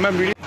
Mamuli.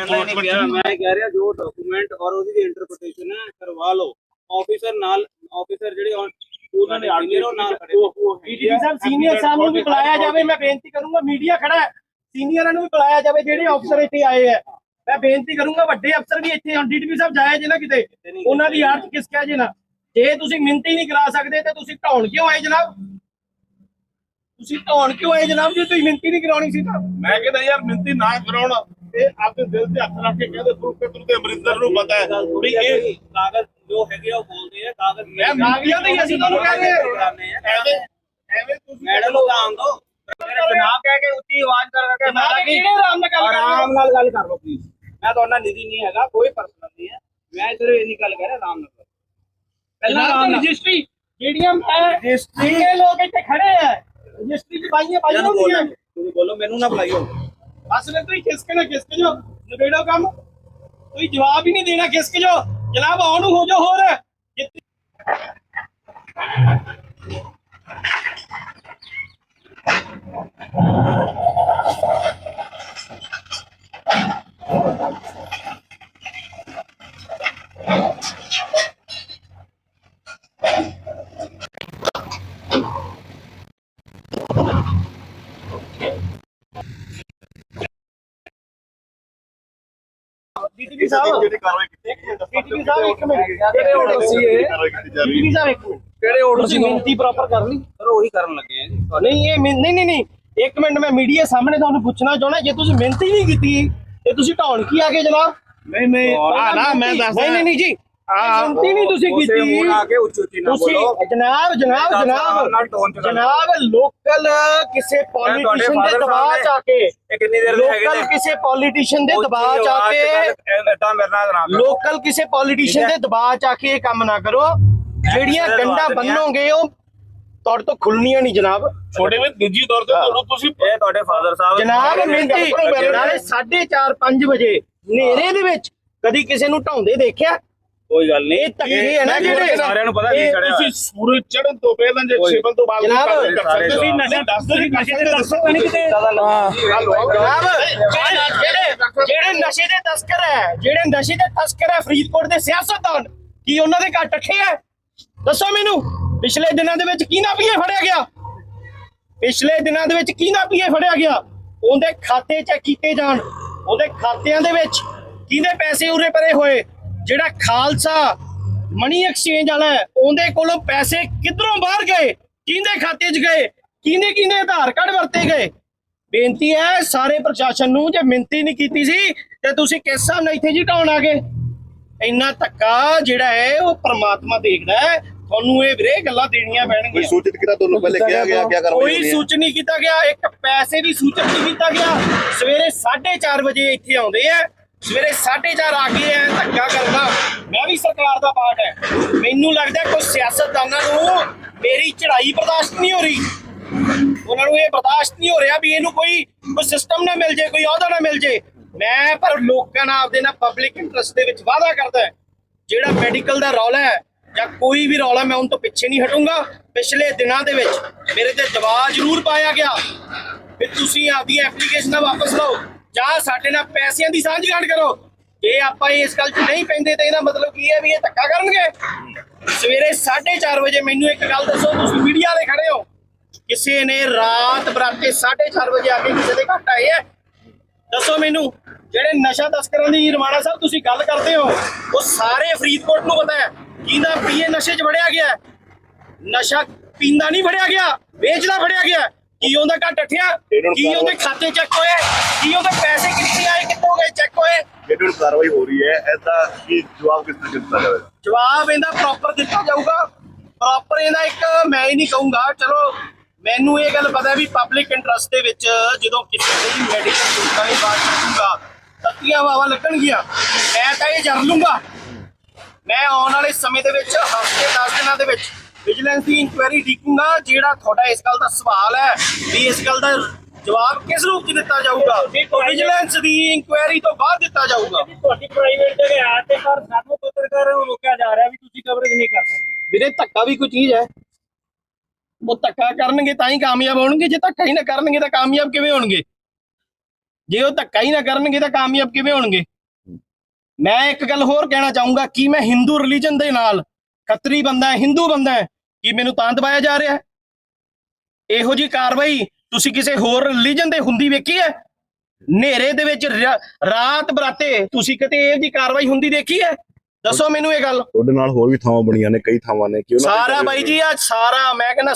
ਮੈਂ ਨਹੀਂ ਕਿਹਾ ਮੈਂ ਕਹਿ ਰਿਹਾ ਜੋ ਡਾਕੂਮੈਂਟ ਔਰ ਉਹਦੀ ਇੰਟਰਪ੍ਰੀਟੇਸ਼ਨ ਹੈ ਕਰਵਾ ਲਓ। ਆਫੀਸਰ ਨਾਲ ਆਫੀਸਰ ਜਿਹੜੇ ਉਹਨਾਂ ਨੇ ਆਰਗੇਰ ਉਹ ਨਾਲ ਖੜੇ। ਡੀਜੀਪੀ ਸਾਹਿਬ ਸੀਨੀਅਰ ਸਾਹਿਬ ਨੂੰ ਵੀ ਬੁਲਾਇਆ ਜਾਵੇ ਮੈਂ ਬੇਨਤੀ ਕਰੂੰਗਾ ਮੀਡੀਆ ਖੜਾ ਹੈ। ਸੀਨੀਅਰਾਂ ਨੂੰ ਵੀ ਬੁਲਾਇਆ ਜਾਵੇ ਜਿਹੜੇ ਅਫਸਰ ਇੱਥੇ ਆਏ ਹੈ ਮੈਂ ਬੇਨਤੀ ਕਰੂੰਗਾ ਵੱਡੇ ਅਫਸਰ ਵੀ ਇੱਥੇ ਹੁਣ ਡੀਜੀਪੀ ਸਾਹਿਬ ਜਾਇਆ ਜੇ ਨਾ ਕਿਤੇ ਉਹਨਾਂ ਦੀ ਆਰਤ ਕਿਸ ਕਿਹਾ ਜੇ ਨਾ। ਜੇ ਤੁਸੀਂ ਮਿੰਤੀ ਨਹੀਂ ਕਰਾ ਸਕਦੇ ਤੇ ਤੁਸੀਂ ਢਾਉਣ ਕਿਉਂ ਆਏ ਜਨਾਬ? ਤੁਸੀਂ ਢਾਉਣ ਕਿਉਂ ਆਏ ਜਨਾਬ ਜੇ ਤੁਸੀਂ ਮਿੰਤੀ ਨਹੀਂ ਕਰਾਉਣੀ ਸੀ ਤਾਂ? ਮੈਂ ਕਹਿੰਦਾ ਯਾਰ ਮਿੰਤੀ ਨਾ ਕਰਾਉਣ। ਇਹ ਆਪਣੇ ਦਿਲ ਤੇ ਹੱਥ ਰੱਖ ਕੇ ਕਹਿੰਦੇ ਤੂੰ ਕਿ ਤੂੰ ਤੇ ਅਮਰਿੰਦਰ ਨੂੰ ਪਤਾ ਹੈ ਵੀ ਇਹ ਕਾਗਜ਼ ਜੋ ਹੈਗੇ ਆ ਉਹ ਬੋਲਦੇ ਆ ਕਾਗਜ਼ ਮੈਂ ਕਾਗਜ਼ਾਂ ਤੇ ਹੀ ਅਸੀਂ ਤੁਹਾਨੂੰ ਕਹਿ ਰਹੇ ਹਾਂ। ਐਵੇਂ ਐਵੇਂ ਤੁਸੀਂ ਮੈਡਮ ਨੂੰ ਤਾਂ ਦੋ ਜਨਾਬ ਕਹਿ ਕੇ ਉੱਚੀ ਆਵਾਜ਼ ਕਰ ਕਰਕੇ ਮੈਂ ਜਨਾਬ ਕਿਹੜੇ ਆਰਾਮ ਨਾਲ ਗੱਲ ਕਰ ਰਹੇ ਹੋ? ਆਰਾਮ ਨਾਲ ਗੱਲ ਕਰ ਲਓ ਪਲੀਜ਼ ਮੈਂ ਤੁਹਾਡਾ ਨਿਧੀ ਨਹੀਂ ਹੈਗਾ ਕੋਈ ਪਰਸਨਲ ਨਹੀਂ ਹੈ ਮੈਂ ਸਿਰਫ ਗੱਲ ਕਹਿ ਰਿਹਾ ਆਰਾਮ ਨਾਲ ਕਰੋ। ਪਹਿਲਾਂ ਜਨਾਬ ਆਰਾਮ ਨਾਲ ਰਜਿਸਟਰੀ ਜਿਹੜੀਆਂ ਰਜਿਸਟਰੀ ਇਹ ਲੋਕ ਇੱਥੇ ਖੜੇ ਆ ਰਜਿਸਟਰੀ ਚ ਪਾਈਆਂ ਪਾਈਆਂ ਇਹਨੂੰ ਹੁੰਦੀਆਂ ਬੋਲੋ ਤੁਸੀਂ ਬੋਲੋ ਮੈਨੂੰ ਨਾ ਬੁਲਾਈਓ ਬਸ ਤੁਸੀਂ ਖਿਸਕ ਨਾ ਖਿਸਕ ਜੋ ਨਿਬੇੜੋ ਕੰਮ। ਤੁਸੀਂ ਜਵਾਬ ਹੀ ਨਹੀਂ ਦੇਣਾ, ਖਿਸਕ ਜੋ ਜਨਾਬ, ਆਉਣ ਹੋ ਜਾ ਹੋਰ। ਜਿੱਥੇ- ਡੀਟੀਪੀ ਸਾਹਿਬ ਜਿਹੜੀ ਕਾਰਵਾਈ ਕੀਤੀ? ਡੀਟੀਪੀ ਸਾਹਿਬ ਇੱਕ ਮਿੰਟ ਕਿਹੜੇ ਆਰਡਰ ਸੀ ਇਹ ਕਾਰਵਾਈ ਕੀਤੀ ਜਾ ਰਹੀ ਡੀਟੀਪੀ ਸਾਹਿਬ ਇੱਕ ਮਿੰਟ। ਕਿਹੜੇ ਆਰਡਰ ਤੁਸੀਂ ਮਿਹਨਤੀ ਪ੍ਰੋਪਰ ਕਰ ਲਈ। ਸਰ ਉਹੀ ਕਰਨ ਲੱਗੇ ਆ ਜੀ ਨਹੀਂ ਇਹ ਮਿਹਨ- ਨਹੀਂ ਨਹੀਂ ਨਹੀਂ। ਇੱਕ ਮਿੰਟ ਮੈਂ ਮੀਡੀਆ ਸਾਹਮਣੇ ਤੁਹਾਨੂੰ ਪੁੱਛਣਾ ਚਾਹਣਾ ਜੇ ਤੁਸੀਂ ਮਿਹਨਤੀ ਨਹੀਂ ਕੀਤੀ ਤੇ ਤੁਸੀਂ ਢਾਉਣ ਕੀ ਆ ਗਏ ਜਨਾਬ? ਨਹੀਂ ਨਹੀਂ। ਆ ਨਾ ਮੈਂ ਨਹੀਂ ਨਹੀਂ ਜੀ। ਮਿਹਨਤੀ ਨਹੀਂ ਤੁਸੀਂ ਕੀਤੀ। ਆ ਕੇ ਉੱਚੀ ਉੱਚੀ ਨਾ ਤੁਸੀਂ ਬੋਲੋ। ਜਨਾਬ ਜਨਾਬ ਜਨਾਬ। ਜਨਾਬ ਲੋਕਲ ਕਿਸੇ ਪੋਲੀਟੀਸ਼ੀਅਨ ਦੇ ਦਬਾਅ ਚ ਆ ਕੇ ਇਹ ਕਿੰਨੀ ਦੇਰ ਦੇ ਹੈਗੇ ਲੋਕਲ ਨੇ? ਕਿਸੇ ਪੋਲੀਟੀਸ਼ੀਅਨ ਦੇ ਦਬਾਅ ਚ ਆ ਕੇ ਇਦਾਂ ਮੇਰੇ ਨਾਲ ਨਾ ਕਰੋ। ਲੋਕਲ ਕਿਸੇ ਪੋਲੀਟੀਸ਼ੀਅਨ ਦੇ ਦਬਾਅ ਚ ਆ ਕੇ ਇਹ ਕੰਮ ਨਾ ਕਰੋ। ਜਿਹੜੀਆਂ ਕਿਸੇ ਦੇ ਗੰਡਾ ਦਬਾਅ ਚ ਨਹੀਂ ਆ। ਬੰਨੋਗੇ ਉਹ ਤੁਹਾਡੇ ਤੋਂ ਖੁੱਲਣੀਆਂ ਨਹੀਂ ਜਨਾਬ। ਛੋਟੇ ਵਿੱਚ ਨਿੱਜੀ ਤੌਰ ਤੇ ਤੁਹਾਨੂੰ ਤੁਸੀਂ ਇਹ ਤੁਹਾਡੇ ਫਾਦਰ ਸਾਹਿਬ ਜਨਾਬ ਗੱਲ ਮਿੰਟੀ ਕਰੋ ਮੇਰੇ ਨਾਲ। ਨਾਲੇ 4:30 5 ਵਜੇ ਹਨੇਰੇ ਦੇ ਵਿੱਚ ਕਦੀ ਕਿਸੇ ਨੂੰ ਢਾਉਂਦੇ ਦੇਖਿਆ? ਕੋਈ ਗੱਲ ਨਹੀਂ। ਇਹ ਧੱਕੇ ਹੈ ਨਾ ਜਿਹੜੇ ਸਾਰਿਆਂ ਨੂੰ ਪਤਾ ਕੀ ਚੜਿਆ ਤੁਸੀਂ ਸੂਰਜ ਚੜ੍ਹਨ ਤੋਂ ਪਹਿਲਾਂ ਜੇ। ਛਿਪਣ ਤੋਂ ਬਾਅਦ ਕੋਈ ਜਨਾਬ, ਕਾਰਵਾਈ ਕਰ ਸਕਦੇ ਹੋ। ਤੁਸੀਂ ਨਹੀਂ, ਦੱਸ ਜੀ, ਨਸ਼ੇ ਦੇ ਦੱਸੋ। ਨਹੀਂ ਕਿਤੇ। ਹਾਂ ਜਨਾਬ ਜਿਹੜੇ ਜਿਹੜੇ- ਨਸ਼ੇ ਦੇ ਤਸਕਰ ਹੈ ਜਿਹੜੇ ਨਸ਼ੇ ਦੇ ਤਸਕਰ ਹੈ ਫਰੀਦਕੋਟ ਦੇ ਸਿਆਸਤਦਾਨ ਕੀ ਉਹਨਾਂ ਦੇ ਘਰ ਟੱਠੇ ਹੈ? ਦੱਸੋ ਮੈਨੂੰ ਪਿਛਲੇ ਦਿਨਾਂ ਦੇ ਵਿੱਚ ਕੀ ਨਾ ਪੀਏ ਫੜਿਆ ਗਿਆ? ਪਿਛਲੇ ਦਿਨਾਂ ਦੇ ਵਿੱਚ ਕੀ ਨਾ ਪੀਏ ਫੜਿਆ ਗਿਆ? ਉਹਦੇ ਖਾਤੇ ਚੈੱਕ ਕੀਤੇ ਜਾਣ। ਉਹਦੇ ਖਾਤਿਆਂ ਦੇ ਵਿੱਚ ਕਿਹਦੇ ਪੈਸੇ ਉਰੇ ਪਰੇ ਹੋਏ? ਜਿਹੜਾ ਖਾਲਸਾ ਮਨੀ ਐਕਸਚੇਂਜ ਵਾਲਾ ਉਹਦੇ ਕੋਲੋਂ ਪੈਸੇ ਕਿੱਧਰੋਂ ਬਾਹਰ ਗਏ? ਕਿਹਦੇ ਖਾਤੇ 'ਚ ਗਏ? ਕਿਹਨੇ ਕਿਹਨੇ ਆਧਾਰ ਕਾਰਡ ਵਰਤੇ ਗਏ? ਬੇਨਤੀ ਹੈ ਸਾਰੇ ਪ੍ਰਸ਼ਾਸਨ ਨੂੰ ਜੇ ਮਿੰਤੀ ਨਹੀਂ ਕੀਤੀ ਸੀ ਤੇ ਤੁਸੀਂ ਕਿਸ ਹਿਸਾਬ ਨਾਲ ਇੱਥੇ ਜੀ ਢਾਉਣ ਆ ਗਏ? ਇੰਨਾ ਧੱਕਾ ਜਿਹੜਾ ਹੈ ਉਹ ਪ੍ਰਮਾਤਮਾ ਦੇਖਦਾ ਹੈ। ਤੁਹਾਨੂੰ ਇਹ ਵੀਰੇ ਗੱਲਾਂ ਦੇਣੀਆਂ ਪੈਣਗੀਆਂ। ਸੂਚਿਤ ਕੀਤਾ ਤੁਹਾਨੂੰ ਪਹਿਲੇ ਕਿਹਾ ਗਿਆ ਕੀ ਕਰਵਾਈ ਕੋਈ ਸੂਚਨ ਨਹੀਂ ਕੀਤਾ ਗਿਆ ਇੱਕ ਪੈਸੇ ਵੀ ਸੂਚਨ ਨਹੀਂ ਕੀਤਾ ਗਿਆ। ਸਵੇਰੇ 4:30 ਵਜੇ ਇੱਥੇ ਆਉਂਦੇ ਆ। ਸਵੇਰੇ 4:30 ਆ ਕੇ ਐ ਧੱਕਾ ਕਰਨਾ ਮੈਂ ਵੀ ਸਰਕਾਰ ਦਾ ਪਾਰਟ ਹੈ ਮੈਨੂੰ ਲੱਗਦਾ ਕੋਈ ਸਿਆਸਤਦਾਨਾਂ ਨੂੰ ਮੇਰੀ ਚੜ੍ਹਾਈ ਬਰਦਾਸ਼ਤ ਨਹੀਂ ਹੋ ਰਹੀ। ਉਹਨਾਂ ਨੂੰ ਇਹ ਬਰਦਾਸ਼ਤ ਨਹੀਂ ਹੋ ਰਿਹਾ ਵੀ ਇਹਨੂੰ ਕੋਈ ਕੋਈ ਸਿਸਟਮ ਨਾ ਮਿਲ ਜੇ, ਕੋਈ ਅਹੁਦਾ ਨਾ ਮਿਲ ਜੇ। ਮੈਂ ਪਰ ਲੋਕਾਂ ਨਾਲ ਆਪਦੇ ਨਾਲ ਪਬਲਿਕ ਇੰਟਰਸਟ ਦੇ ਵਿੱਚ ਵਾਅਦਾ ਕਰਦਾ ਜਿਹੜਾ ਮੈਡੀਕਲ ਦਾ ਰੌਲਾ ਹੈ ਜਾਂ ਕੋਈ ਵੀ ਰੌਲਾ ਮੈਂ ਉਹਨਾਂ ਤੋਂ ਪਿੱਛੇ ਨਹੀਂ ਹਟੂੰਗਾ। ਪਿਛਲੇ ਦਿਨਾਂ ਦੇ ਵਿੱਚ ਮੇਰੇ ਤੇ ਦਬਾਅ ਜ਼ਰੂਰ ਪਾਇਆ ਗਿਆ। ਵੀ ਤੁਸੀਂ ਆਪਦੀ ਐਪਲੀਕੇਸ਼ਨਾਂ ਵਾਪਸ ਲਓ। ਜਾਂ ਸਾਡੇ ਨਾਲ ਪੈਸਿਆਂ ਦੀ ਸਾਂਝ ਗਾਣ ਕਰੋ। ਜੇ ਆਪਾਂ ਇਸ ਗੱਲ 'ਚ ਨਹੀਂ ਪੈਂਦੇ ਤਾਂ ਇਹਦਾ ਮਤਲਬ ਕੀ ਹੈ ਵੀ ਇਹ ਧੱਕਾ ਕਰਨਗੇ? ਸਵੇਰੇ 4:30 ਵਜੇ ਮੈਨੂੰ ਇੱਕ ਗੱਲ ਦੱਸੋ, ਤੁਸੀਂ ਮੀਡੀਆ ਦੇ ਖੜੇ ਹੋ। ਕਿਸੇ ਨੇ ਰਾਤ ਬਰਾਤੇ 4:30 ਵਜੇ ਆ ਕੇ ਕਿਸੇ ਦੇ ਘੱਟ ਆਏ ਹੈ? ਦੱਸੋ ਮੈਨੂੰ, ਜਿਹੜੇ ਨਸ਼ਾ ਤਸਕਰਾਂ ਦੀ ਨਿਰਮਾਣਾ ਸਾਹਿਬ ਤੁਸੀਂ ਗੱਲ ਕਰਦੇ ਹੋ, ਉਹ ਸਾਰੇ ਫਰੀਦਕੋਟ ਨੂੰ ਪਤਾ ਹੈ। ਕਿਹਦਾ ਪੀਏ ਨਸ਼ੇ 'ਚ ਵੜਿਆ ਗਿਆ ਨਸ਼ਾ ਪੀਂਦਾ ਨਹੀਂ ਫੜਿਆ ਗਿਆ, ਵੇਚਦਾ ਫੜਿਆ ਗਿਆ ਕੀ ਉਹਦਾ ਘੱਟ ਠਿਆ ਕੀ ਉਹਦੇ ਖਾਤੇ ਚੈੱਕ ਹੋਏ ਕੀ ਉਹਦੇ ਪੈਸੇ ਕਿੱਥੇ ਆਏ ਕਿੱਥੋਂ ਗਏ ਚੈੱਕ ਹੋਏ? ਜਿਹੜੀ ਕਾਰਵਾਈ ਹੋ ਰਹੀ ਹੈ। ਐਸਾ ਕੀ ਜਵਾਬ ਕਿਸ ਤਰ੍ਹਾਂ ਦਿੱਤਾ ਜਾਵੇ? ਜਵਾਬ ਇਹਦਾ ਪ੍ਰੋਪਰ ਦਿੱਤਾ ਜਾਊਗਾ। ਪ੍ਰੋਪਰ ਇਹਦਾ ਇੱਕ ਮੈਂ ਹੀ ਨਹੀਂ ਕਹੂੰਗਾ। ਚਲੋ ਮੈਨੂੰ ਇਹ ਗੱਲ ਪਤਾ ਵੀ ਪਬਲਿਕ ਇੰਟਰਸਟ ਦੇ ਵਿੱਚ ਜਦੋਂ ਕਿਸੇ ਦੀ ਮੈਡੀਕਲ ਸੁਵਿਧਾ ਦੀ ਬਾਤ ਕਰੂੰਗਾ ਤੱਤੀਆਂ ਵਾਵਾ ਲੱਗਣਗੀਆਂ। ਮੈਂ ਤਾਂ ਇਹ ਜਰ ਲੂੰਗਾ। ਮੈਂ ਆਉਣ ਵਾਲੇ ਸਮੇਂ ਦੇ ਵਿੱਚ ਹਫ਼ਤੇ 10 ਦਿਨਾਂ ਦੇ ਵਿੱਚ ਵਿਜੀਲੈਂਸ ਦੀ ਇਨਕੁਆਇਰੀ ਡੀਕੂੰਗਾ ਜਿਹੜਾ ਤੁਹਾਡਾ ਇਸ ਗੱਲ ਦਾ ਸਵਾਲ ਹੈ ਵੀ ਇਸ ਗੱਲ ਦਾ ਜਵਾਬ ਕਿਸ ਰੂਪ 'ਚ ਦਿੱਤਾ ਜਾਊਗਾ? ਵਿਜੀਲੈਂਸ ਦੀ ਇਨਕੁਆਇਰੀ ਤੋਂ ਬਾਅਦ ਦਿੱਤਾ ਜਾਊਗਾ। ਤੁਹਾਡੀ ਪ੍ਰਾਈਵੇਟ ਜਗ੍ਹਾ ਆ ਤੇ ਪਰ ਸਾਨੂੰ ਪੱਤਰਕਾਰਾਂ ਨੂੰ ਰੋਕਿਆ ਜਾ ਰਿਹਾ ਵੀ ਤੁਸੀਂ ਕਵਰੇਜ ਨਹੀਂ ਕਰ ਸਕਦੇ। ਵੀਰੇ ਧੱਕਾ ਵੀ ਕੋਈ ਚੀਜ਼ ਹੈ। ਉਹ ਧੱਕਾ ਕਰਨਗੇ ਤਾਂ ਹੀ ਕਾਮਯਾਬ ਹੋਣਗੇ ਜੇ ਧੱਕਾ ਹੀ ਨਾ ਕਰਨਗੇ ਤਾਂ ਕਾਮਯਾਬ ਕਿਵੇਂ ਹੋਣਗੇ? ਜੇ ਉਹ ਧੱਕਾ ਹੀ ਨਾ ਕਰਨਗੇ ਤਾਂ ਕਾਮਯਾਬ ਕਿਵੇਂ ਹੋਣਗੇ? ਮੈਂ ਇੱਕ ਗੱਲ ਹੋਰ ਕਹਿਣਾ ਚਾਹੂੰਗਾ ਕਿ ਮੈਂ ਹਿੰਦੂ ਰਿਲੀਜਨ ਦੇ ਨਾਲ ਖੱਤਰੀ ਬੰਦਾ ਹੈ ਹਿੰਦੂ ਬੰਦਾ ਹੈ ਕਿ ਮੈਨੂੰ ਤਾਂ ਦਬਾਇਆ ਜਾ ਰਿਹਾ ਹੈ? ਇਹੋ ਜੀ ਕਾਰਵਾਈ ਤੁਸੀਂ ਕਿਸੇ ਹੋਰ ਰਿਲੀਜਨ ਦੇ ਹੁੰਦੀ ਵੇਖੀ ਹੈ? ਹਨੇਰੇ ਦੇ ਵਿੱਚ ਰਾਤ ਬਰਾਤੇ ਤੁਸੀਂ ਕਿਤੇ ਇਹੋ ਜੀ ਕਾਰਵਾਈ ਹੁੰਦੀ ਦੇਖੀ ਹੈ? ਦੱਸੋ ਮੈਨੂੰ ਇਹ ਗੱਲ। ਤੁਹਾਡੇ ਨਾਲ ਹੋਰ ਵੀ ਥਾਵਾਂ ਬਣੀਆਂ ਨੇ ਕਈ ਥਾਵਾਂ ਨੇ ਕਿ ਉਹਨਾਂ ਤੇ ਸਾਰਾ ਬਾਈ ਜੀ ਆ ਸਾਰਾ ਮੈਂ ਕਹਿੰਦਾ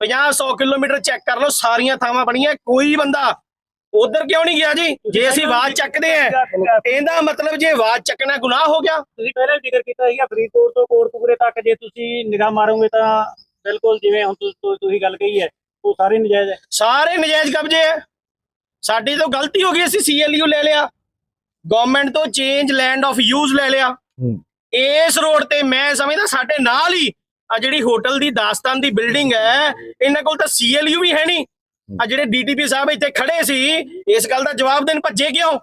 50 100 ਕਿਲੋਮੀਟਰ ਚੈੱਕ ਕਰ ਲਓ ਸਾਰੀਆਂ ਥਾਵਾਂ ਬਣੀਆਂ ਕੋਈ ਬੰਦਾ ਉਧਰ ਕਿਉਂ ਨਹੀਂ ਗਿਆ ਜੀ? ਜੇ ਅਸੀਂ ਆਵਾਜ਼ ਚੱਕਦੇ ਆ ਇਹਦਾ ਮਤਲਬ ਜੇ ਆਵਾਜ਼ ਚੱਕਣਾ ਗੁਨਾਹ ਹੋ ਗਿਆ। ਤੁਸੀਂ ਪਹਿਲੇ ਜ਼ਿਕਰ ਕੀਤਾ ਸੀਗਾ ਫਰੀਦਕੋਟ ਤੋਂ ਕੋਟਕਪੂਰੇ ਤੱਕ ਜੇ ਤੁਸੀਂ ਨਿਗਾਹ ਮਾਰੋਗੇ ਤਾਂ ਬਿਲਕੁਲ ਜਿਵੇਂ ਹੁਣ ਤੁਸੀਂ- ਗੱਲ ਕਹੀ ਹੈ ਉਹ ਸਾਰੇ ਨਜਾਇਜ਼ ਹੈ। ਸਾਰੇ ਨਜਾਇਜ਼ ਕਬਜ਼ੇ ਆ ਸਾਡੀ ਤੋਂ ਗਲਤੀ ਹੋ ਗਈ ਅਸੀਂ ਸੀਐਲਯੂ ਲੈ ਲਿਆ। ਗਵਰਨਮੈਂਟ ਤੋਂ ਚੇਂਜ ਲੈਂਡ ਆਫ ਯੂਜ਼ ਲੈ ਲਿਆ। ਹੂੰ। ਇਸ ਰੋਡ ਤੇ ਮੈਂ ਸਮਝਦਾ ਸਾਡੇ ਨਾਲ ਹੀ ਆ ਜਿਹੜੀ ਹੋਟਲ ਦੀ ਦਾਸਤਾਨ ਦੀ ਬਿਲਡਿੰਗ ਹੈ ਇਹਨਾਂ ਕੋਲ ਤਾਂ ਸੀਐਲਯੂ ਵੀ ਹੈ ਨਹੀਂ। ਆ ਜਿਹੜੇ ਡੀਟੀਪੀ ਸਾਹਿਬ ਇੱਥੇ ਖੜੇ ਸੀ ਇਸ ਗੱਲ ਦਾ ਜਵਾਬ ਦੇਣ ਭੱਜੇ ਕਿਉਂ?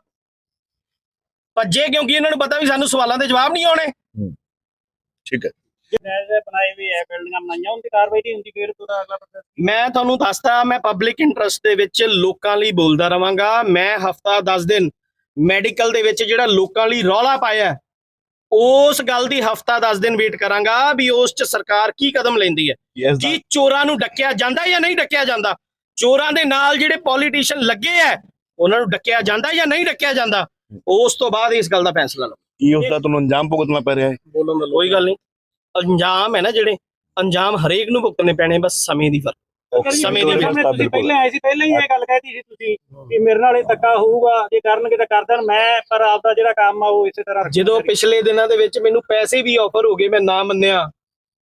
ਭੱਜੇ ਕਿਉਂਕਿ ਇਹਨਾਂ ਨੂੰ ਪਤਾ ਵੀ ਸਾਨੂੰ ਸਵਾਲਾਂ ਦੇ ਜਵਾਬ ਨਹੀਂ ਆਉਣੇ? ਠੀਕ ਹੈ। ਨਜਾਇਜ਼ ਬਣਾਏ ਹੋਏ ਹੈ ਬਿਲਡਿੰਗਾਂ ਬਣਾਈਆਂ ਉਹਦੀ ਕਾਰਵਾਈ ਨਹੀਂ ਹੁੰਦੀ ਫਿਰ ਉਹਦਾ ਅਗਲਾ ਪ੍ਰੋਸੈਸ ਮੈਂ ਤੁਹਾਨੂੰ ਦੱਸਦਾ ਮੈਂ ਪਬਲਿਕ ਇੰਟਰਸਟ ਦੇ ਵਿੱਚ ਲੋਕਾਂ ਲਈ ਬੋਲਦਾ ਰਵਾਂਗਾ। ਮੈਂ ਹਫਤਾ 10 ਦਿਨ ਮੈਡੀਕਲ ਦੇ ਵਿੱਚ ਜਿਹੜਾ ਲੋਕਾਂ ਲਈ ਰੌਲਾ ਪਾਇਆ ਉਸ ਗੱਲ ਦੀ ਹਫਤਾ 10 ਦਿਨ ਵੇਟ ਕਰਾਂਗਾ ਵੀ ਉਸ 'ਚ ਸਰਕਾਰ ਕੀ ਕਦਮ ਲੈਂਦੀ ਹੈ? ਕੀ ਚੋਰਾਂ ਨੂੰ ਡੱਕਿਆ ਜਾਂਦਾ ਜਾਂ ਨਹੀਂ ਡੱਕਿਆ ਜਾਂਦਾ? ਚੋਰਾਂ ਦੇ ਨਾਲ ਜਿਹੜੇ ਪੋਲੀਟੀਸ਼ੀਅਨ ਲੱਗੇ ਆ ਉਹਨਾਂ ਨੂੰ ਡੱਕਿਆ ਜਾਂਦਾ ਜਾਂ ਨਹੀਂ ਡੱਕਿਆ ਜਾਂਦਾ? ਉਸ ਤੋਂ ਬਾਅਦ ਇਸ ਗੱਲ ਦਾ ਫੈਸਲਾ ਲਓ। ਕੀ ਉਸ ਦਾ ਤੁਹਾਨੂੰ ਅੰਜਾਮ ਭੁਗਤਣਾ ਪੈ ਰਿਹਾ ਹੈ? ਬੋਲਣ ਦਾ ਕੋਈ ਗੱਲ ਨਹੀਂ। ਅੰਜਾਮ ਹੈ ਨਾ ਜਿਹੜੇ ਅੰਜਾਮ ਹਰੇਕ ਨੂੰ ਭੁਗਤਣੇ ਪੈਣੇ ਬਸ ਸਮੇਂ ਦੀ ਫ਼ਰਕ। ਸਮੇਂ ਦੀ ਤੁਸੀਂ ਪਹਿਲਾਂ ਆਏ ਸੀ ਪਹਿਲਾਂ ਹੀ ਇਹ ਗੱਲ ਕਹਿਤੀ ਸੀ ਤੁਸੀਂ ਕਿ ਮੇਰੇ ਨਾਲ ਇਹ ਧੱਕਾ ਹੋਊਗਾ ਜੇ ਕਰਨਗੇ ਤਾਂ ਕਰ ਦੇਣ। ਮੈਂ ਪਰ ਆਪਦਾ ਜਿਹੜਾ ਕੰਮ ਆ ਉਹ ਇਸੇ ਤਰ੍ਹਾਂ ਜਦੋਂ ਪਿਛਲੇ ਦਿਨਾਂ ਦੇ ਵਿੱਚ ਮੈਨੂੰ ਪੈਸੇ ਵੀ ਆਫਰ ਹੋ ਗਏ ਮੈਂ ਨਾ ਮੰਨਿਆ।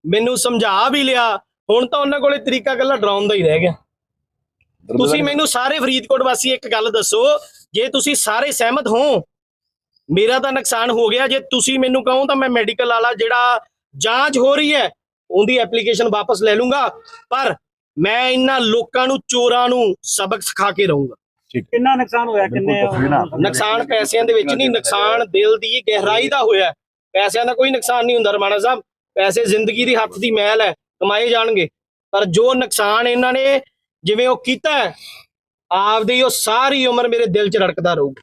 ਮੈਨੂੰ ਸਮਝਾ ਵੀ ਲਿਆ। ਹੁਣ ਤਾਂ ਉਹਨਾਂ ਕੋਲੇ ਤਰੀਕਾ ਗੱਲਾਂ ਡਰਾਉਣ ਦਾ ਹੀ ਰਹਿ ਗਿਆ। ਤੁਸੀਂ ਮੈਨੂੰ ਸਾਰੇ ਫਰੀਦਕੋਟ ਵਾਸੀ ਇੱਕ ਗੱਲ ਦੱਸੋ ਜੇ ਤੁਸੀਂ ਸਾਰੇ ਸਹਿਮਤ ਹੋ ਮੇਰਾ ਤਾਂ ਨੁਕਸਾਨ ਹੋ ਗਿਆ ਜੇ ਤੁਸੀਂ ਮੈਨੂੰ ਕਹੋ ਤਾਂ ਮੈਂ ਮੈਡੀਕਲ ਵਾਲਾ ਜਿਹੜਾ ਜਾਂਚ ਹੋ ਰਹੀ ਹੈ ਉਹਦੀ ਐਪਲੀਕੇਸ਼ਨ ਵਾਪਸ ਲੈ ਲੂੰਗਾ ਪਰ ਮੈਂ ਇਹਨਾਂ ਲੋਕਾਂ ਨੂੰ ਚੋਰਾਂ ਨੂੰ ਸਬਕ ਸਿਖਾ ਕੇ ਰਹੂੰਗਾ। ਕਿੰਨਾ ਨੁਕਸਾਨ ਹੋਇਆ ਕਿੰਨੇ ਨੁਕਸਾਨ ਪੈਸਿਆਂ ਦੇ ਵਿੱਚ ਨਹੀਂ ਨੁਕਸਾਨ ਦਿਲ ਦੀ ਗਹਿਰਾਈ ਦਾ ਹੋਇਆ। ਹੈ। ਪੈਸਿਆਂ ਦਾ ਕੋਈ ਨੁਕਸਾਨ ਨਹੀਂ ਹੁੰਦਾ ਰਮਾਣਾ ਸਾਹਿਬ। ਪੈਸੇ ਜ਼ਿੰਦਗੀ ਦੀ ਹੱਥ ਦੀ ਮੈਲ ਹੈ ਕਮਾਏ ਜਾਣਗੇ। ਪਰ ਜੋ ਨੁਕਸਾਨ ਇਹਨਾਂ ਨੇ ਜਿਵੇਂ ਉਹ ਕੀਤਾ ਆਪਦੀ ਉਹ ਸਾਰੀ ਉਮਰ ਮੇਰੇ ਦਿਲ 'ਚ ਰੜਕਦਾ ਰਹੂਗਾ।